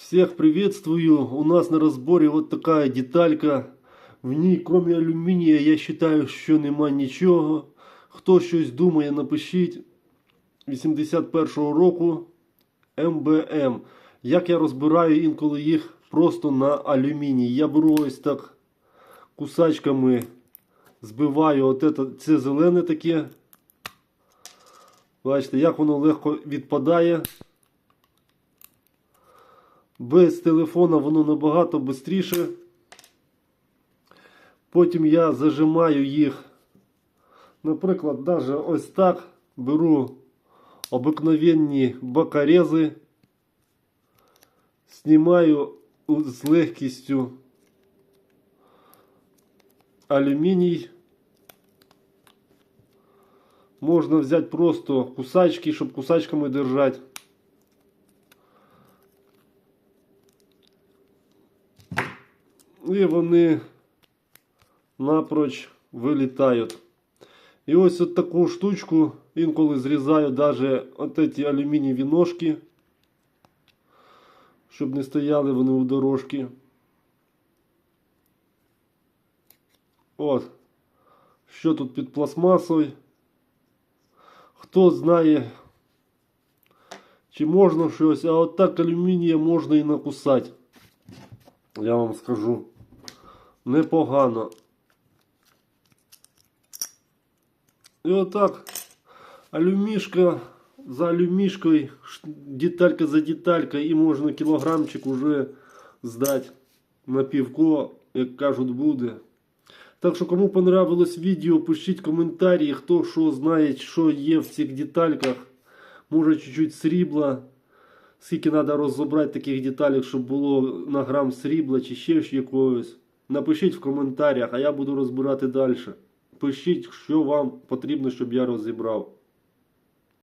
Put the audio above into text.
Всех приветствую. У нас на разборе вот такая деталька. В ній, кроме алюмінія, я вважаю, що нема нічого. Хто щось думає, напишіть. 81-го року МБМ. Як я розбираю інколи їх просто на алюміній. Я беру ось так кусачками, збиваю от это, це зелене таке. Бачите, як воно легко відпадає. Без телефона воно набагато швидше. Потім я зажимаю їх, наприклад, навіть ось так беру обикновенні бокорези, знімаю з легкістю алюміній. Можна взяти просто кусачки, щоб кусачками держати. І вони напроч вилітають. І ось от таку штучку інколи зрізаю навіть от ці алюмінієві ножки, щоб не стояли вони у дорожки. От. Що тут під пластмасою? Хто знає, чи можна щось, а от так алюмінія можна і накусати. Я вам скажу. Непогано. І отак алюмішка за алюмішкою, деталька за деталькою, і можна кілограмчик уже здати на півко, як кажуть, буде. Так що, кому понравилось відео, пишіть коментарі, хто що знає, що є в цих детальках. Може чуть-чуть срібла. Скільки треба розібрати таких деталей, щоб було на грам срібла чи ще ж якогось. Напишіть в коментарях, а я буду розбирати далі. Пишіть, що вам потрібно, щоб я розібрав.